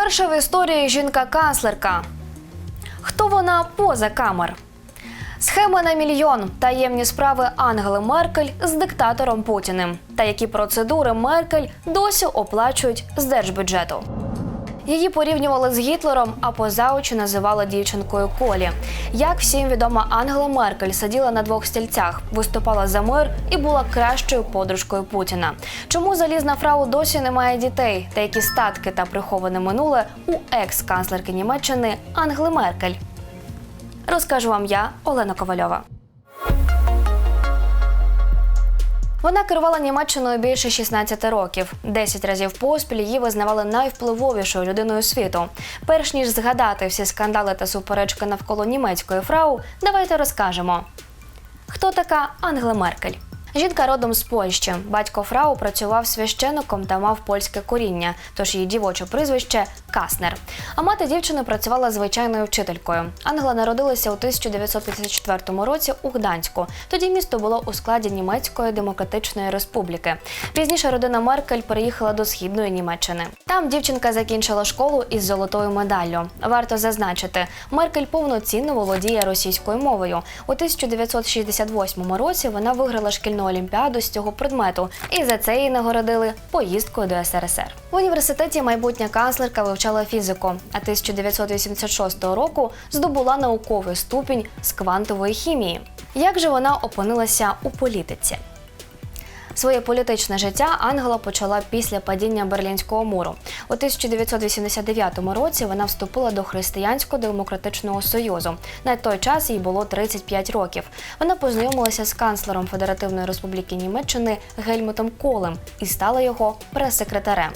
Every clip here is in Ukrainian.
Вперше в історії жінка-канцлерка. Хто вона поза камер? Схема на мільйон, таємні справи Ангели Меркель з диктатором Путіним. Та які процедури Меркель досі оплачують з держбюджету. Її порівнювали з Гітлером, а поза очі називали дівчинкою Колі. Як всім відомо, Ангела Меркель сиділа на двох стільцях, виступала за мир і була кращою подружкою Путіна. Чому залізна фрау досі не має дітей? Та які статки та приховане минуле у екс-канцлерки Німеччини Ангели Меркель? Розкажу вам я, Олена Ковальова. Вона керувала Німеччиною більше 16 років. Десять разів поспіль її визнавали найвпливовішою людиною світу. Перш ніж згадати всі скандали та суперечки навколо німецької фрау, давайте розкажемо. Хто така Ангела Меркель? Жінка родом з Польщі. Батько фрау працював священником та мав польське коріння, тож її дівоче прізвище Каснер. А мати дівчини працювала звичайною вчителькою. Ангела народилася у 1954 році у Гданську. Тоді місто було у складі Німецької демократичної республіки. Пізніше родина Меркель переїхала до східної Німеччини. Там дівчинка закінчила школу із золотою медаллю. Варто зазначити, Меркель повноцінно володіє російською мовою. У 1968 році вона виграла шкільну олімпіаду з цього предмету, і за це її нагородили поїздкою до СРСР. В університеті майбутня канцлерка вивчала фізику, а 1986 року здобула науковий ступінь з квантової хімії. Як же вона опинилася у політиці? Своє політичне життя Ангела почала після падіння Берлінського муру. У 1989 році вона вступила до Християнського демократичного союзу. На той час їй було 35 років. Вона познайомилася з канцлером Федеративної Республіки Німеччини Гельмутом Колем і стала його прес-секретарем.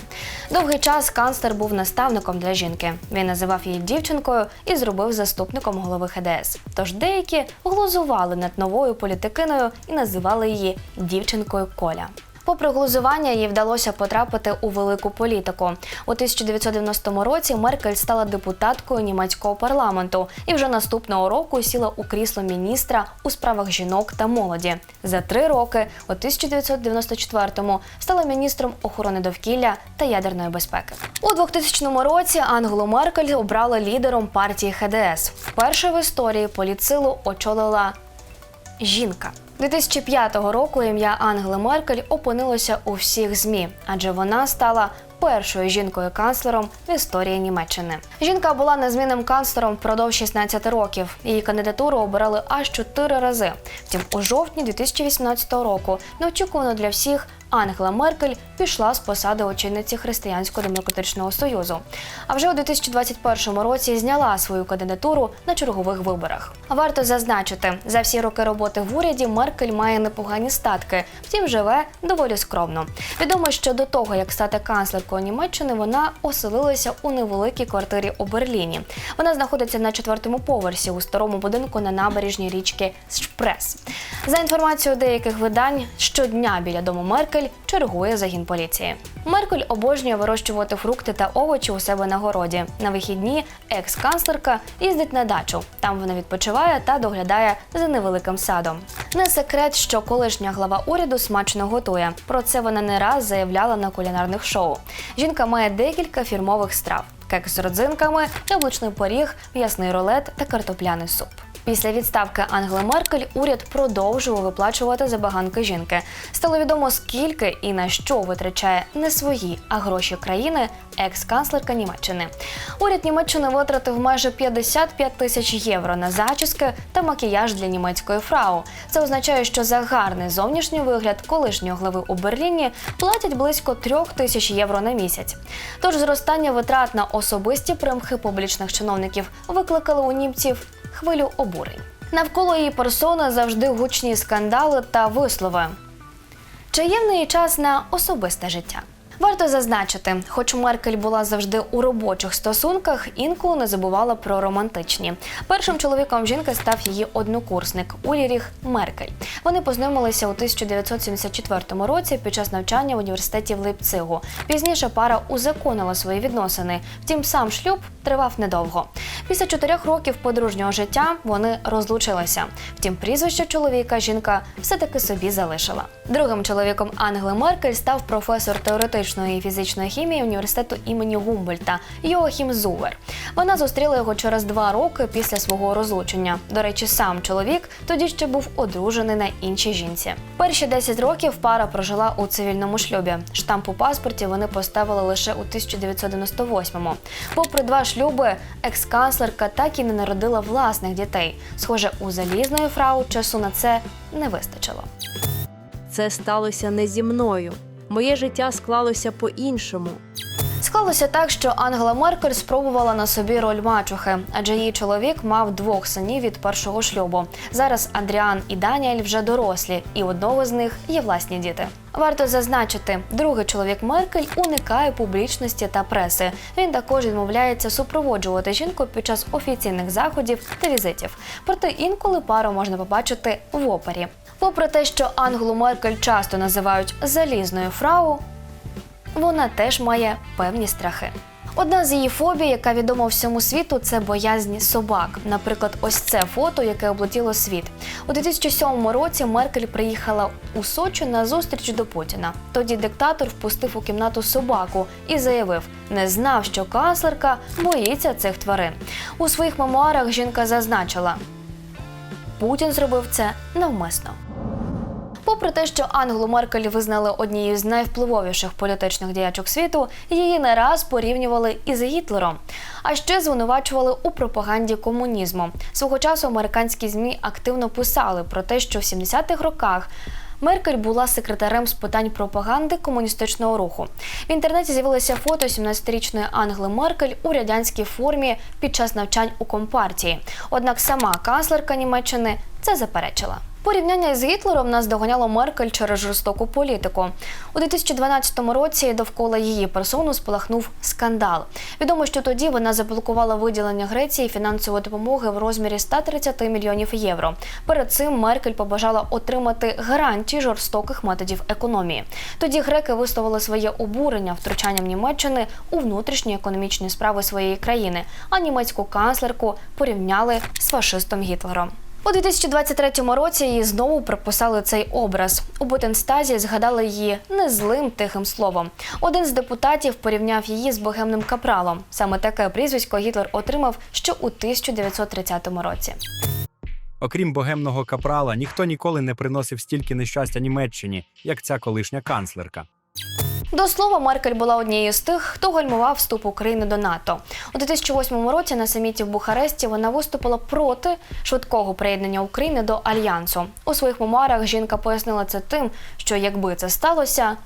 Довгий час канцлер був наставником для жінки. Він називав її дівчинкою і зробив заступником голови ХДС. Тож деякі глузували над новою політикиною і називали її дівчинкою Коля. Попри глузування, їй вдалося потрапити у велику політику. У 1990 році Меркель стала депутаткою німецького парламенту і вже наступного року сіла у крісло міністра у справах жінок та молоді. За три роки, у 1994-му, стала міністром охорони довкілля та ядерної безпеки. У 2000 році Ангелу Меркель обрали лідером партії ХДС. Вперше в історії політсилу очолила жінка. 2005 року ім'я Ангели Меркель опинилося у всіх змі, адже вона стала першою жінкою-канцлером в історії Німеччини. Жінка була незмінним канцлером впродовж 16 років. Її кандидатуру обирали аж чотири рази. Втім, у жовтні 2018 року неочікувано для всіх Ангела Меркель пішла з посади очільниці Християнського демократичного союзу. А вже у 2021 році зняла свою кандидатуру на чергових виборах. Варто зазначити, за всі роки роботи в уряді Меркель має непогані статки, втім живе доволі скромно. Відомо, що до того як стати канцлеркою Німеччини, вона оселилася у невеликій квартирі у Берліні. Вона знаходиться на четвертому поверсі у старому будинку на набережній річки Шпрес. За інформацією деяких видань, щодня біля дому Меркель чергує загін поліції. Меркель обожнює вирощувати фрукти та овочі у себе на городі. На вихідні екс-канцлерка їздить на дачу. Там вона відпочиває та доглядає за невеликим садом. Не секрет, що колишня глава уряду смачно готує. Про це вона не раз заявляла на кулінарних шоу. Жінка має декілька фірмових страв: кекс з родзинками, яблучний поріг, м'ясний рулет та картопляний суп. Після відставки Ангели Меркель уряд продовжував виплачувати забаганки жінки. Стало відомо, скільки і на що витрачає не свої, а гроші країни екс-канцлерка Німеччини. Уряд Німеччини витратив майже 55 тисяч євро на зачіски та макіяж для німецької фрау. Це означає, що за гарний зовнішній вигляд колишнього глави у Берліні платять близько трьох тисяч євро на місяць. Тож зростання витрат на особисті примхи публічних чиновників викликали у німців хвилю обурень. Навколо її персони завжди гучні скандали та вислови. Чи є в неї час на особисте життя? Варто зазначити, хоч Меркель була завжди у робочих стосунках, інколи не забувала про романтичні. Першим чоловіком жінки став її однокурсник Уліріх Меркель. Вони познайомилися у 1974 році під час навчання в університеті в Лейпцигу. Пізніше пара узаконила свої відносини. Втім, сам шлюб тривав недовго. Після чотирьох років подружнього життя вони розлучилися. Втім, прізвище чоловіка жінка все-таки собі залишила. Другим чоловіком Ангели Меркель став професор теоретичної теоретичної фізичної хімії університету імені Гумбольта Йоахім Зувер. Вона зустріла його через два роки після свого розлучення. До речі, сам чоловік тоді ще був одружений на іншій жінці. Перші 10 років пара прожила у цивільному шлюбі. Штамп у паспорті вони поставили лише у 1998-му. Попри два шлюби, екс-канцлерка так і не народила власних дітей. Схоже, у залізної фрау часу на це не вистачило. Це сталося не зі мною. Моє життя склалося по-іншому. Склалося так, що Ангела Меркель спробувала на собі роль мачухи, адже її чоловік мав двох синів від першого шлюбу. Зараз Андріан і Даніель вже дорослі, і одного з них є власні діти. Варто зазначити, другий чоловік Меркель уникає публічності та преси. Він також відмовляється супроводжувати жінку під час офіційних заходів та візитів. Проте інколи пару можна побачити в опері. Попри те, що Ангелу Меркель часто називають залізною фрау, вона теж має певні страхи. Одна з її фобій, яка відома всьому світу, це боязнь собак. Наприклад, ось це фото, яке облетіло світ. У 2007 році Меркель приїхала у Сочі на зустріч до Путіна. Тоді диктатор впустив у кімнату собаку і заявив, не знав, що канцлерка боїться цих тварин. У своїх мемуарах жінка зазначила, Путін зробив це навмисно. Попри те, що Ангелу Меркель визнали однією з найвпливовіших політичних діячок світу, її не раз порівнювали із Гітлером, а ще звинувачували у пропаганді комунізму. Свого часу американські змі активно писали про те, що в 70-х роках. Меркель була секретарем з питань пропаганди комуністичного руху. В інтернеті з'явилося фото 17-річної Ангели Меркель у радянській формі під час навчань у компартії. Однак сама канцлерка Німеччини це заперечила. Порівняння з Гітлером нас доганяло Меркель через жорстоку політику. У 2012 році довкола її персону спалахнув скандал. Відомо, що тоді вона заблокувала виділення Греції фінансової допомоги в розмірі 130 мільйонів євро. Перед цим Меркель побажала отримати гарантії жорстоких методів економії. Тоді греки висловили своє обурення втручанням Німеччини у внутрішні економічні справи своєї країни, а німецьку канцлерку порівняли з фашистом Гітлером. У 2023 році їй знову приписали цей образ. У Ботенстазі згадали її не злим тихим словом. Один з депутатів порівняв її з богемним капралом. Саме таке прізвисько Гітлер отримав ще у 1930 році. Окрім богемного капрала, ніхто ніколи не приносив стільки нещастя Німеччині, як ця колишня канцлерка. До слова, Меркель була однією з тих, хто гальмував вступ України до НАТО. У 2008 році на саміті в Бухаресті вона виступила проти швидкого приєднання України до альянсу. У своїх мемуарах жінка пояснила це тим, що якби це сталося,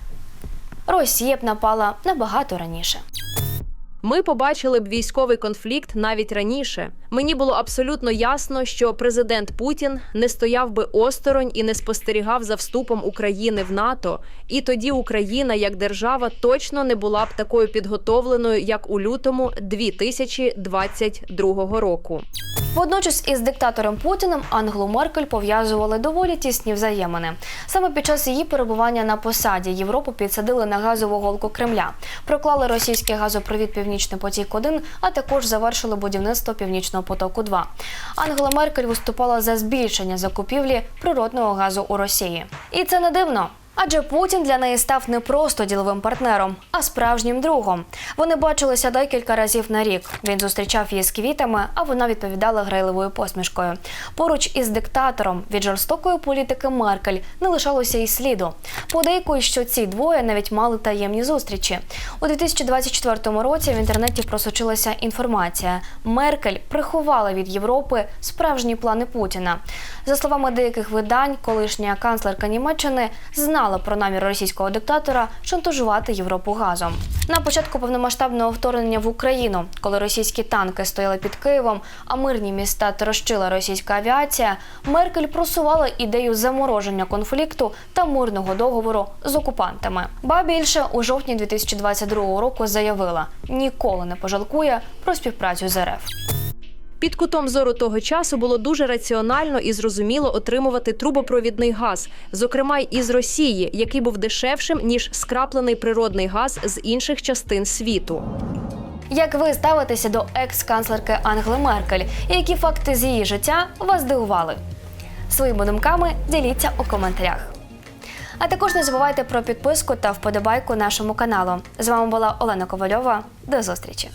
Росія б напала набагато раніше. Ми побачили б військовий конфлікт навіть раніше. Мені було абсолютно ясно, що президент Путін не стояв би осторонь і не спостерігав за вступом України в НАТО. І тоді Україна як держава точно не була б такою підготовленою, як у лютому 2022 року. Водночас із диктатором Путіним Ангелу Меркель пов'язували доволі тісні взаємини. Саме під час її перебування на посаді Європу підсадили на газову голку Кремля, проклали російський газопровід Північний потік 1 а також завершили будівництво Північного потоку. 2 Ангела Меркель виступала за збільшення закупівлі природного газу у Росії, і це не дивно. Адже Путін для неї став не просто діловим партнером, а справжнім другом. Вони бачилися декілька разів на рік. Він зустрічав її з квітами, а вона відповідала грайливою посмішкою. Поруч із диктатором від жорстокої політики Меркель не лишалося й сліду. Подейкують, що ці двоє навіть мали таємні зустрічі. У 2024 році в інтернеті просочилася інформація. Меркель приховала від Європи справжні плани Путіна. За словами деяких видань, колишня канцлерка Німеччини знала про намір російського диктатора шантажувати Європу газом. На початку повномасштабного вторгнення в Україну, коли російські танки стояли під Києвом, а мирні міста трощила російська авіація, Меркель просувала ідею замороження конфлікту та мирного договору з окупантами. Ба більше у жовтні 2022 року заявила, ніколи не пожалкує про співпрацю з РФ. Під кутом зору того часу було дуже раціонально і зрозуміло отримувати трубопровідний газ, зокрема й із Росії, який був дешевшим ніж скраплений природний газ з інших частин світу. Як ви ставитеся до екс-канцлерки Ангели Меркель? Які факти з її життя вас здивували? Своїми думками діліться у коментарях. А також не забувайте про підписку та вподобайку нашому каналу. З вами була Олена Ковальова. До зустрічі!